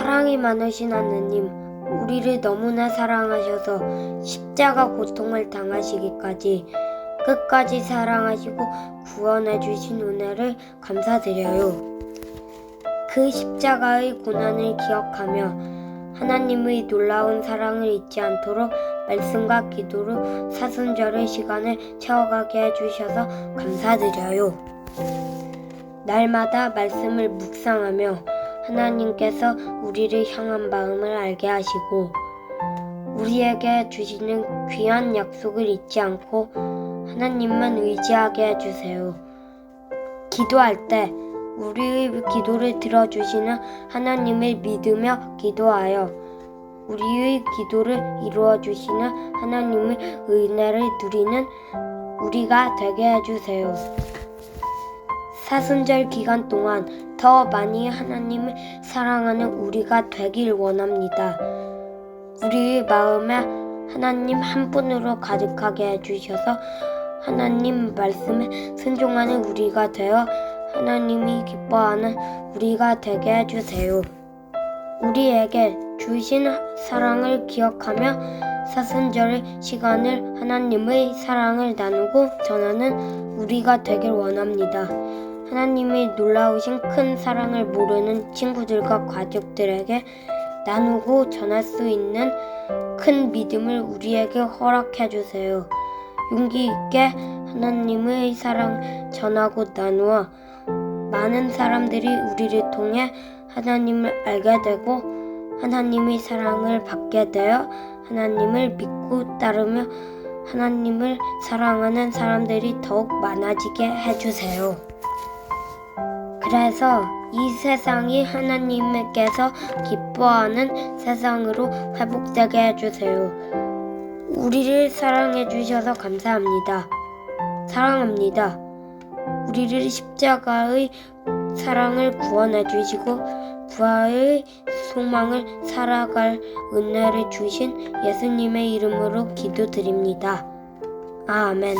사랑이 많으신 하느님, 우리를 너무나 사랑하셔서 십자가 고통을 당하시기까지 끝까지 사랑하시고 구원해 주신 은혜를 감사드려요. 그 십자가의 고난을 기억하며 하나님의 놀라운 사랑을 잊지 않도록 말씀과 기도로 사순절의 시간을 채워가게 해주셔서 감사드려요. 날마다 말씀을 묵상하며 하나님께서 우리를 향한 마음을 알게 하시고 우리에게 주시는 귀한 약속을 잊지 않고 하나님만 의지하게 해주세요. 기도할 때 우리의 기도를 들어주시는 하나님을 믿으며 기도하여 우리의 기도를 이루어 주시는 하나님의 은혜를 누리는 우리가 되게 해주세요. 사순절 기간 동안 더 많이 하나님을 사랑하는 우리가 되길 원합니다. 우리의 마음에 하나님 한 분으로 가득하게 해주셔서 하나님 말씀에 순종하는 우리가 되어 하나님이 기뻐하는 우리가 되게 해주세요. 우리에게 주신 사랑을 기억하며 사순절 시간을 하나님의 사랑을 나누고 전하는 우리가 되길 원합니다. 하나님의 놀라우신 큰 사랑을 모르는 친구들과 가족들에게 나누고 전할 수 있는 큰 믿음을 우리에게 허락해 주세요. 용기 있게 하나님의 사랑 전하고 나누어 많은 사람들이 우리를 통해 하나님을 알게 되고 하나님의 사랑을 받게 되어 하나님을 믿고 따르며 하나님을 사랑하는 사람들이 더욱 많아지게 해주세요. 그래서 이 세상이 하나님께서 기뻐하는 세상으로 회복되게 해주세요. 우리를 사랑해 주셔서 감사합니다. 사랑합니다. 우리를 십자가의 사랑을 구원해 주시고 부활의 소망을 살아갈 은혜를 주신 예수님의 이름으로 기도드립니다. 아멘.